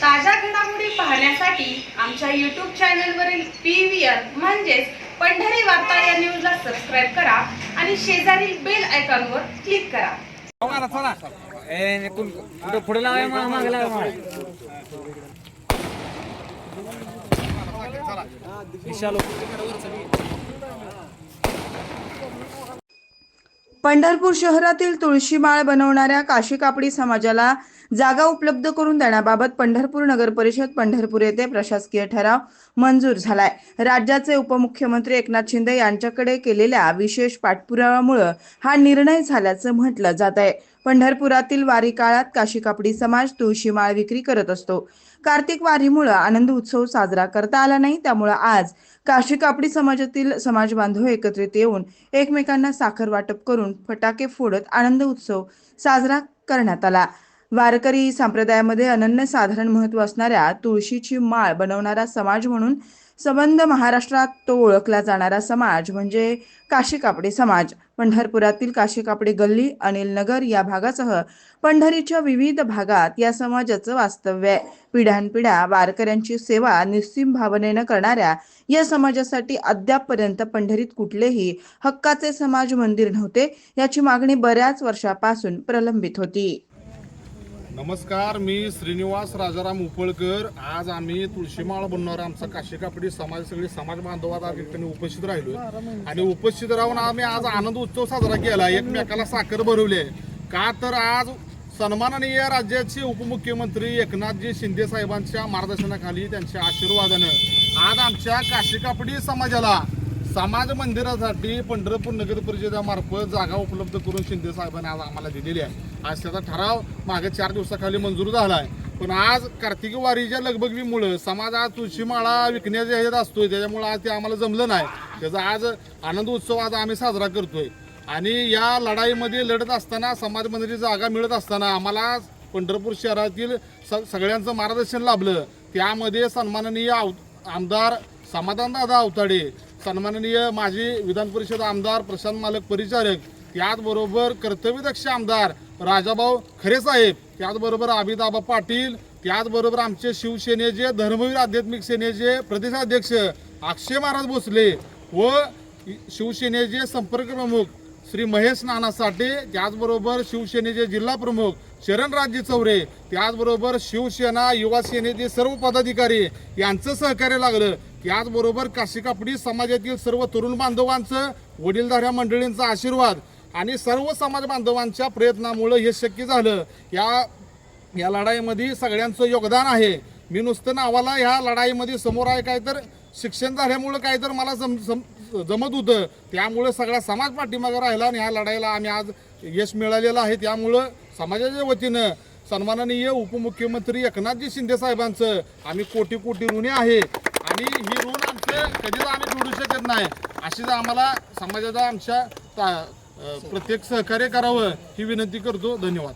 ताज्या घडामोडी पाहण्यासाठी आमच्या यूट्यूब चॅनलवरील पी व्ही आर म्हणजेच पंढरी वार्ता या न्यूजला सबस्क्राईब करा आणि शेजारील बेल आयकॉनवर क्लिक करा. पुढे लावाय मग पंढरपूर शहरातील तुळशीमाळ बनवणाऱ्या काशी कापडी समाजाला जागा उपलब्ध करून देण्याबाबत पंढरपूर नगर परिषद पंढरपूर येथे प्रशासकीय ठराव मंजूर झालाय. राज्याचे उपमुख्यमंत्री एकनाथ शिंदे यांच्याकडे केलेल्या विशेष पाठपुराव्यामुळे हा निर्णय झाल्याचं म्हटलं जात आहे. पंढरपुरातील वारी काळात काशी कापडी समाज तुळशी माळ विक्री करत असतो. कार्तिक वारीमुळे आनंद उत्सव साजरा करता आला नाही त्यामुळे आज काशी कापडी समाजातील समाज बांधव एकत्रित येऊन एकमेकांना साखर वाटप करून फटाके फोडत आनंद उत्सव साजरा करण्यात आला. वारकरी संप्रदायामध्ये अनन्य साधारण महत्त्व असणाऱ्या तुळशीची माळ बनवणारा समाज म्हणून संबंध महाराष्ट्रात तो ओळखला जाणारा समाज म्हणजे काशी कापडे समाज. पंढरपुरातील काशी कापडे गल्ली अनिल नगर या भागासह पंढरीच्या विविध भागात या समाजाचं वास्तव्य आहे. पिढ्यानपिढ्या वारकऱ्यांची सेवा निस्सीम भावनेनं करणाऱ्या या समाजासाठी अद्यापपर्यंत पंढरीत कुठलेही हक्काचे समाज मंदिर नव्हते याची मागणी बऱ्याच वर्षापासून प्रलंबित होती. नमस्कार मी श्रीनिवास राजाराम उपळकर. आज आम्ही तुळशीमाळ बनणार आमचा काशी कापडी समाज सगळे समाज बांधवात ठिकाणी उपस्थित राहिलो आणि उपस्थित राहून आम्ही आज आनंद उत्सव साजरा केला. एकमेकाला साखर भरवली आहे. का तर आज सन्माननीय राज्याचे उपमुख्यमंत्री एकनाथजी शिंदे साहेबांच्या मार्गदर्शनाखाली त्यांच्या आशीर्वादानं आज आमच्या काशी कापडी समाजाला समाज मंदिरासाठी पंढरपूर नगर परिषदेमार्फत जागा उपलब्ध करून शिंदे साहेबांनी आज आम्हाला दिलेली आहे. आज त्याचा ठराव मागे चार दिवसाखाली मंजूर झाला आहे. पण आज कार्तिकी वारीच्या लगबगीमुळं समाज आज तुळशीमाळा विकण्याच्या ह्याच्यात असतोय त्याच्यामुळे आज ते आम्हाला जमलं नाही. त्याचा आज आनंद उत्सव आज आम्ही साजरा करतोय. आणि या लढाईमध्ये लढत असताना समाज मंदिराची जागा मिळत असताना आम्हाला पंढरपूर शहरातील स सगळ्यांचं मार्गदर्शन लाभलं. त्यामध्ये सन्माननीय आमदार समाधानदादा अवताडे सन्माननीय माजी विधान परिषद आमदार प्रशांत मालक परिचारक त्याचबरोबर कर्तव्यदक्ष आमदार राजाभाऊ खरे साहेब त्याचबरोबर अभिदाबा पाटील त्याचबरोबर आमचे शिवसेनेचे धर्मवीर आध्यात्मिक सेनेचे प्रदेशाध्यक्ष अक्षय महाराज भोसले व शिवसेनेचे संपर्क प्रमुख श्री महेश नाना साठे त्याचबरोबर शिवसेनेचे जिल्हा प्रमुख शरणराजजी चौरे त्याचबरोबर शिवसेना युवा सेनेचे सर्व पदाधिकारी यांचं सहकार्य लागलं. याचबरोबर काशी कापडी समाजातील सर्व तरुण बांधवांचं वडीलधाऱ्या मंडळींचा आशीर्वाद आणि सर्व समाज बांधवांच्या प्रयत्नामुळं हे शक्य झालं. या या लढाईमध्ये सगळ्यांचं योगदान आहे. मी नुसतं नावाला ह्या लढाईमध्ये समोर आहे काय तर शिक्षण झाल्यामुळं काय तर मला जम जम जमत होतं. त्यामुळं सगळा समाज पाठीमागं राहिला आणि ह्या लढाईला आम्ही आज यश मिळालेलं आहे. त्यामुळं समाजाच्या वतीनं सन्माननीय उपमुख्यमंत्री एकनाथजी शिंदे साहेबांचं आम्ही कोटी कोटी ऋणी आहे. आणि ही ऋण आमचं कधीच आम्ही जोडू शकत नाही. अशीच आम्हाला समाजाचा आमच्या प्रत्येक सहकार्य करावं ही विनंती करतो. धन्यवाद.